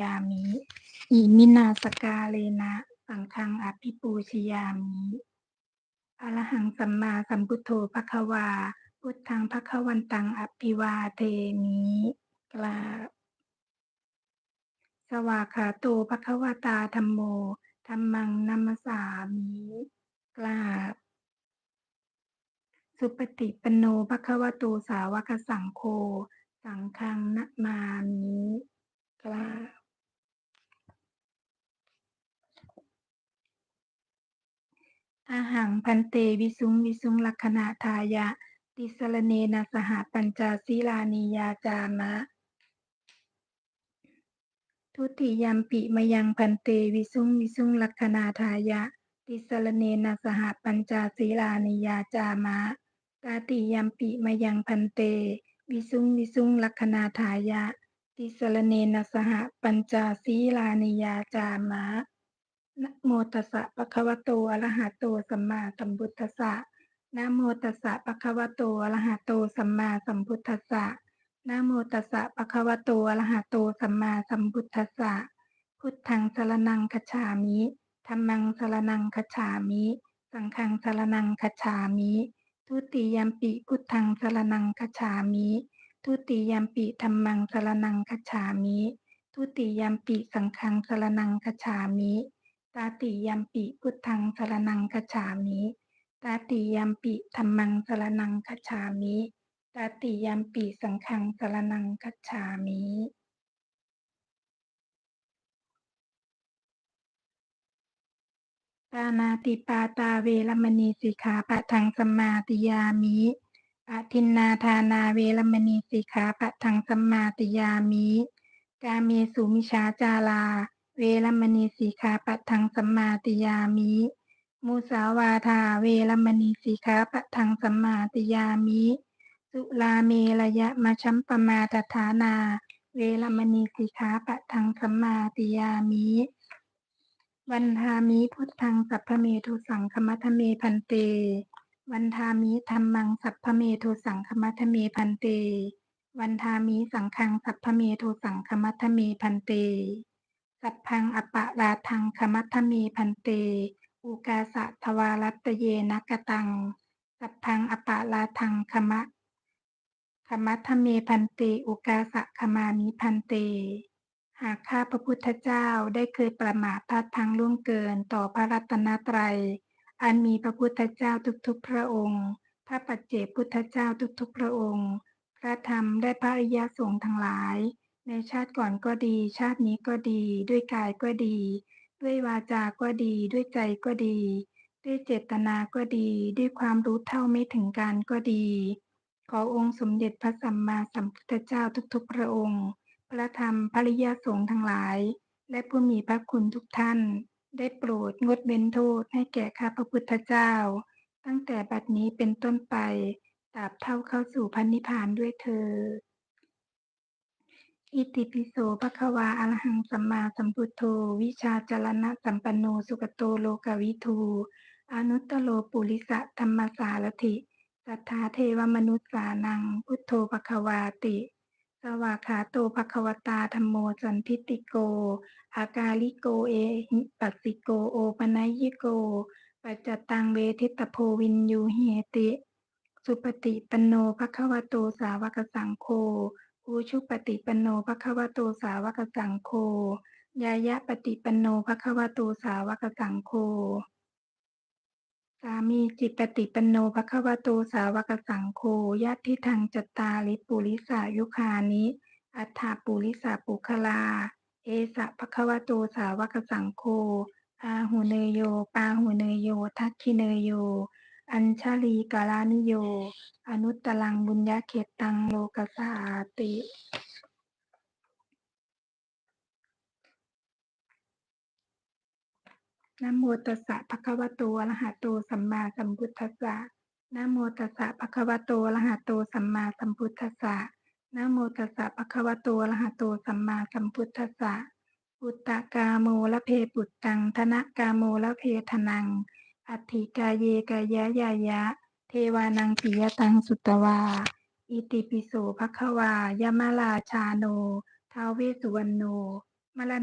ยามิ อิมินาสกาเลนะสังฆังอภิปูชยามิอรหังสัมมาสัมพุทโธภควา พุทธังภควันตังอภิวาเทมิกราสวาขาโตภควตาธรรมโมธรรมังนัมสามิกราบสุปฏิปันโนภควโตสาวกสังโฆ สังฆังนะมามิกราบ อาหัง พันเตวิสุงวิสุงลักขณาทายะ ติสรเนนะสหปัญจศีลานิยาจามะ ทุติยัมปิมยังพันเตวิสุงวิสุงลักขณาทายะ ติสรเนนะสหปัญจศีลานิยาจามะตาติยัมปิมยังพันเต วิสุงวิสุงลักขณาทายะ ติสรเนนะสหปัญจศีลานิยาจามะ นะโมตัสสะปะคะวะโตอะระหะโตสัมมาสัมพุทธัสสะนะโมตัสสะปะคะวะโตอะระหะโตสัมมาสัมพุทธัสสะนะโมตัสสะปะคะวะโตอะระหะโตสัมมาสัมพุทธัสสะพุทธังสรณังคฉามิธัมมังสรณังคฉามิ สังฆังสรณังคฉามิทุติยมปิพุทธังสรณังคฉามิ ทุติยมปิธัมมังสรณังคฉามิ ทุติยมปิสังฆังสรณังคฉามิ ตาติยัมปิพุทธังสรณังคฉามิตาติยัมปิธัมมังสรณังคฉามิตาติยัมปิสังฆังสรณังคฉามิปานาติปาตาเวรมณีสิกขาปะทังสมาติยามิอาทินนาทานาเวรมณีสิกขาปะทังสมมาติยามิ กาเมสุมิชาจารา เวรมณีสิกขาปะทังสมมาติยามิมุสาวาทาเวรมณีสิกขาปะทังสมมาติยามิสุลาเมระยะมาชัมปมาทฐานา เวรมณีสิกขาปะทังสมมาติยามิวันทามิพุทธังสัพพเมทุสังคมัทเมพันเต วันทามิธรรมังสัพพเมทุสังคมัทเมพันเต วันทามิสังฆังสัพพเมทุสังคมัทเมพันเต สัพพังอปะราทังคมัทเมพันเต อุกาสะทวารัตเยนกตัง สัพพังอปะราทังคมะคมัทเมพันเต อุกาสะคมามิพันเต หากข้าพระพุทธเจ้าได้เคยประมาทพลาดพลั้งล่วงเกินต่อพระรัตนตรัย อันมีพระพุทธเจ้าทุกๆพระองค์ พระปัจเจกพุทธเจ้าทุกๆพระองค์ พระธรรมได้พระอริยสงฆ์ทั้งหลาย ในชาติก่อนก็ดี ชาตินี้ก็ดี ด้วยกายก็ดี ด้วยวาจาก็ดี ด้วยใจก็ดี ด้วยเจตนาก็ดี ด้วยความรู้เท่าไม่ถึงการก็ดี ขอองค์สมเด็จพระสัมมาสัมพุทธเจ้าทุกๆ พระองค์ พระธรรมภริยสงฆ์ทั้งหลาย และผู้มีพระคุณทุกท่าน ได้โปรดงดเว้นโทษให้แก่ข้าพระพุทธเจ้า ตั้งแต่บัดนี้เป็นต้นไปตราบเท่าเข้าสู่พันนิพพานด้วยเธอ อิติปิโสภควาอรหังสัมมาสัมพุทโธ วิชาจรณะสัมปันโนสุกโตโลกวิทูอนุตตโลปุริสะธรรมสารถิสัทธาเทวมนุษสานัง พุทโธภควาติ สวากขาโตภควตาธรรมโมสันทิติโก อากาลิโกเอหิปัสสิโกโอปนัยยิโก ปัจจตังเวทิตโพวินยูเหติ สุปฏิปันโนภควโตสาวกสังโฆ อุชุปฏิปันโนภควโตสาวกสังโฆยายะปฏิปันโนภควโตสาวกสังโฆสามีจิตปฏิปันโนภควโตสาวกสังโฆญาติทังจตาริปุริสายุคานิ อัฏฐาปุริสาปุคลา เอสะภควโตสาวกสังโฆอาหุเนยโยปาหุเนยโย ทักขิเนยโย อัญชาลีกาลานิโย อนุตตลังบุญญาเขตตังโลกสาติ นะโมตัสสะภะคะวะโตอะระหะโตสัมมาสัมพุทธัสสะ นะโมตัสสะภะคะวะโตอะระหะโตสัมมาสัมพุทธัสสะ นะโมตัสสะภะคะวะโตอะระหะโตสัมมาสัมพุทธัสสะปุตตะกาโมละเพปุตตังธนะกาโมละเพทนัง อัตถิกาเยกายะยายะ เทวานังปิยตังสุตวา อิติปิโสภคะวายมะราชาโนท้าวเวสสุวรรณโนมร